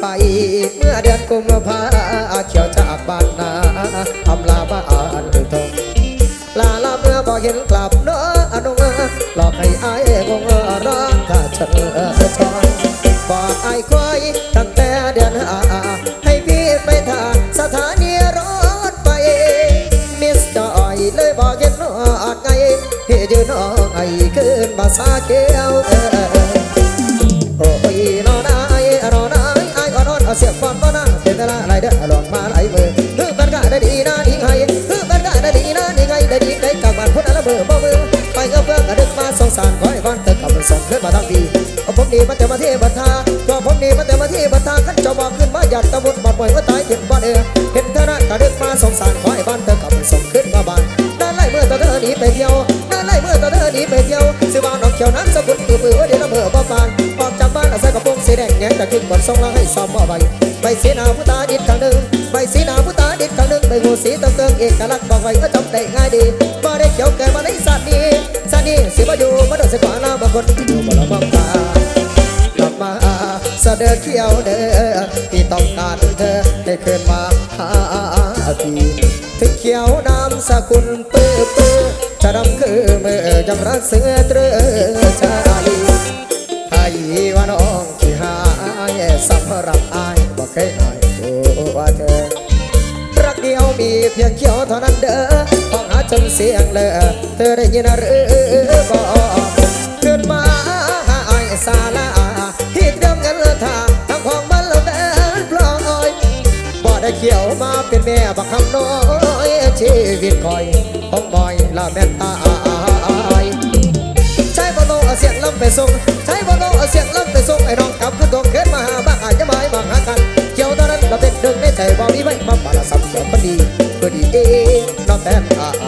ไป เมื่อเดือนกุมภาเขียวจากบ้านนาอำลาบ้านทองลาลาเมื่อบอกเห็นกลับเนาะอนุงหลอกให้อายงงร้องถ้าฉันชอนบอกอายคอยตั้งแต่เดือนหาให้พี่ไปทางสถานีรถไฟมิสจอยเลยบอกเห็นนอดไงพี่ยืนน้อไอขึ้นมาซาเกียวเออ เป็นเวลาได้อหลอกมาไหลมือร์ฮึมันก็ได้ดีนะนี่ไงฮึมันก็ได้ดีนะนี่ไงได้ดีได้กับมันคนละเบอร์บ่มือร์ไปก็เพื่อนกระดึกมาสองสารขอให้ก้อนเติมกับมันส่งขึ้นมาทั้งปีเอาผมนี่มันจะมาเทบัตทาตัวผมนี่มันจะมาเทบัตทาขั้นจะบอกขึ้นมาหยัดตะบุดบัดบ่อยว่าตายเจ็บบ่เดืออเห็นเธอหน้ากระดึกมาสองสารขอให้บ้านเติมกับมันส่งขึ้นมาบ้านนั่นไล่เมื่อตอนเธอหนีไปเที่ยวนั่นไล่เมื่อตอนเธอหนีไปเที่ยวสิว่าน้องเขียวน้ำสกุลปื้อปื้อเดี๋ยวละเบอร์บ่ปานออกจากบ้านใส่กระโปรงสีแดงแงงแต่ขึ้นบนทรงแล้วให้ซ้อมบ่ใบ ใบสีหนาผู้ตาดิดข้างหนึ่งใบสีนาผู้ตาดิดข้างหนึ่งใบหูสีตะเกิงเอกลักษณ์บอกไว้ก็จำได้ง่ายดีบ่ได้เขียวเกิดมาในสัตว์นี้สัตว์นี้สิบ่อยู่บ่โดนสิกว่าหน้าบางคนอยู่บ่ละบังตากลับมาเสดอเขียวเด้อที่ต้องการเธอให้คืนมาหาทีถึงเขียวน้ำสกุลปื้อปื้อจะดำคือเมื่อจำรักเสือเตรอชาลีไอ้ว่าน้องที่หายสำหรับอาย บอกเคยอายตัวเธอรักเดียวมีเพียงเขียวเท่านั้นเด้อห้องหาจนเสียงเลยเธอได้ยินหรือบอกขึ้นมาหาอายสาลาที่เดิมกันลยท่าทางของมันเราเดินปล่อยบ่ได้เขียวมาเป็นแม่บักคำน้อยชีวิตคอยของบอยละแม่นตาใช้บอลโลเอาเสียงลำไปส่งใช้บอลโลเอาเสียงลำไปส่งไอ้น้องกลับขึ้นตัวเกินมาหาบ้างอาจจะไม่มาหากัน เกี่ยวตอนนั้นเราเป็นดึงในใจบ่มีไว้มาบาลสัมเสียวพอดีพอดีเองน้องแฟนอา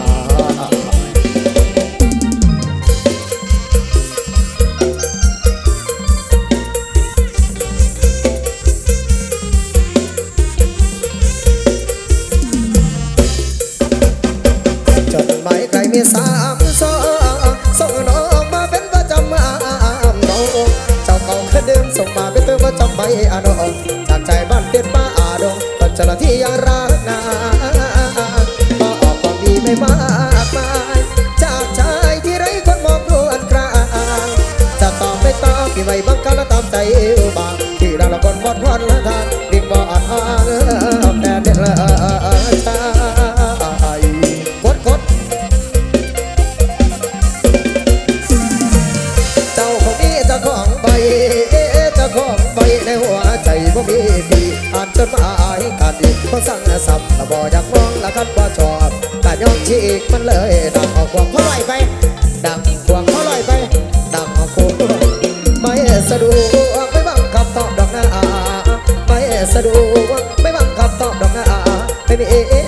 าหน้าที่ยังรักนาก็ออกความดีไม่มากมายจากชายที่ไร้คนมองครวนกลางจะตอบไม่ตอบกี่ไม่บังคับและตามใจเอวบางที่เราละคนบอดวันละทาง ดหมายกันดีเพราะสั่งสับบ่อยากมองละกันบ่ชอบแต่ยอนฉีกมันเลยดังเอาควงเขาลอยไปดังควงเขาลอยไปดังเอาควงไม่สะดวกไม่บังคับตอบดอกหน้าไม่สะดวกไม่บังคับตอบดอกหน้าไม่มี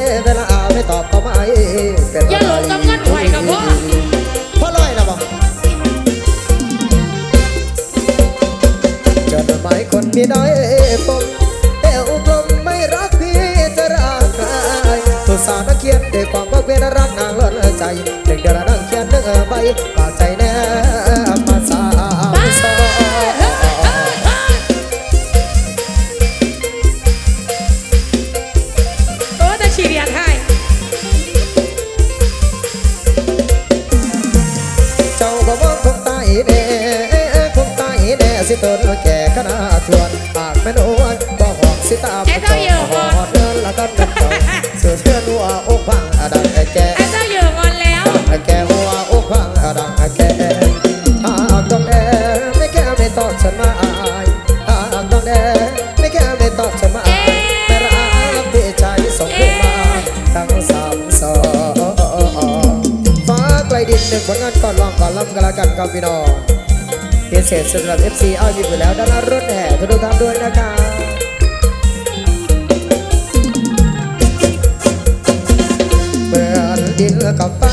ใบปากใจแน่มาสามสองเออแต่ชีเรียนให้เจ้าก็ว่าคงตายแน่คงตายแน่สิตนแก่ขนาดทวนปากแม่นวนบ่หอกสิตามจอหอดเดินละกันกันเสือเชื่อนัวอกพังอดังแก่ไอ้เจ้าเหยื่องอนแล้วดังแก่หัว อกพังแกหากต้องแดงไม่แก้ไม่ตอดฉันมาอายหากต้องแดงไม่แก้ไม่ตอดฉันมาอายแต่รักพี่ใจส่งขึ้นมาทั้งสามสองฟ้าไกลดินหนึ่งผลงานก่อนลองก่อนล้ำกันละกันครับพี่น้องพิเศษสำหรับ FC เอาอยู่แล้วด้านหน้ารถแห่ทุกท่านด้วยนะครับเหมือนดินกับฟ้า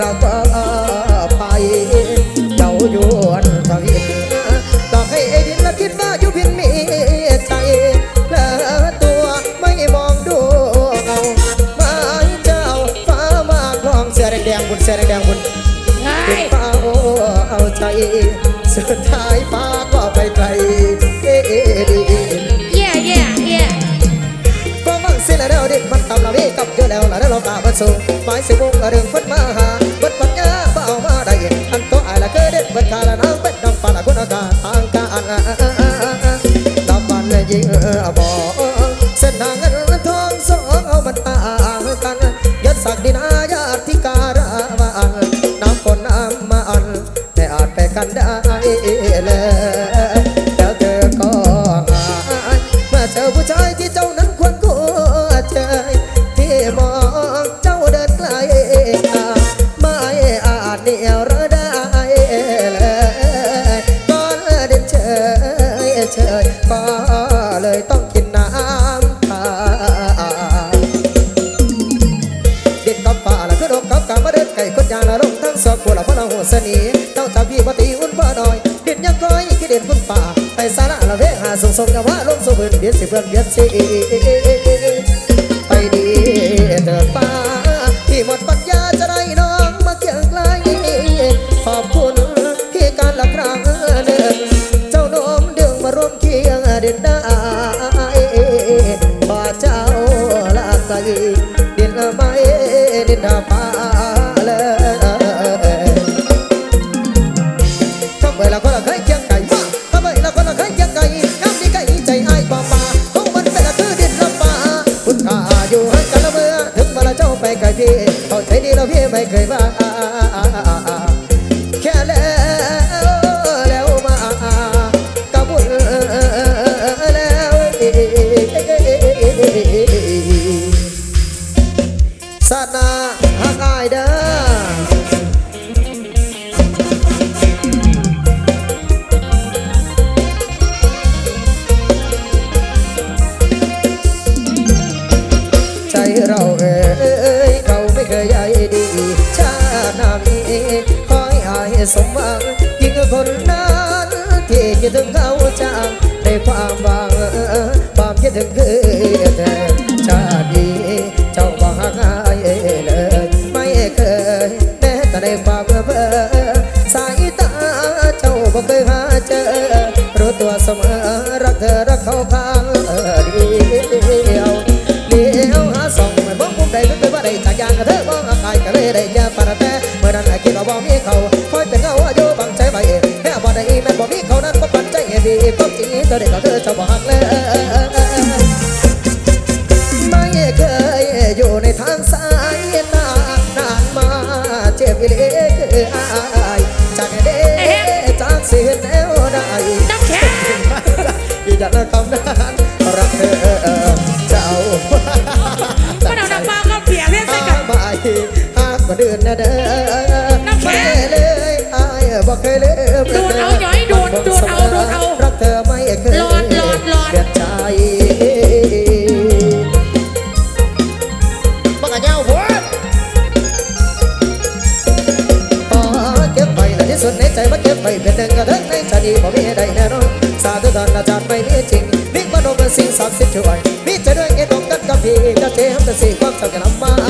ก็เปิดไป เจ้าโยนสวิตต่อให้ไอ้ดินละคิดว่าอยู่เพียมีใจและตัวไม่มองดูเอาไม่เจ้าฟ้ามาคลองเสื้อแดงๆบุญเสื้อแดงๆบุญเป็นฟ้าโอ้เอาใจสุดท้ายฟ้าก็ไปไกลเอ๊ดีเย่เย่เย่ก็มั่งเสียแล้วดิกมันทำาไม่กับเยอะแล้วละเราตาบันสูงไมายสิบุกระเริงฟันมาหา กันได้เลยแล้วเธอก็หายมื่อเจอผู้ชายที่เจ้านั้นควรกลัวใจที่มองเจ้าเดินไกลไม่อาจเหนียวระได้เลยก็เดินเฉยเฉยก็เลยต้องกินน้ำตาเด็ดกับป่าละคือดกกับกามาเดินไก่คนยางละลงทั้งสอบกัวละพลังหัวเสนี เด่นคุณป่าไปสาระละเวหาส่งส่งกับว่าลงสู่พื้นเบียดสิเพื่อนเบียดสิไปดีเถิดป่าที่หมดปัญญาจะได้น้องมาเกี่ยงไกลขอบคุณที่การละครั้งหนึ่งเจ้าน้มดึงมาร่วมเคียงเด่นได้บ่เจ้าละไกล พี่ไม่เคยว่า สมหวังยิ่งคนนั้นที่คิดถึงเขาจังในความหวังความคิดถึงคือ อได้ก็เธอเจ้าบ่หักเลยไม่เคยอยู่ในทางสายตานานมาเจ็บวิเลคืออายจากเด้จากเสียแนวได้น้ำแข็งอีกอย่างคำนั้นรักเธอเจ้ามันเอาน้ำปลาก็เปียกเล่นใส่กันบายหากก็เดินนะเด้อไม่เลยอายบอกเคยลืมดูเอา ไม่มีจริงมิ่งมโนเป็นสิ่งศักดิ์สิทธิ์ช่วยมีจะด้วยเอ็ดองกันกับพี่จะเทห้ามแต่สิ่งความสักกันมา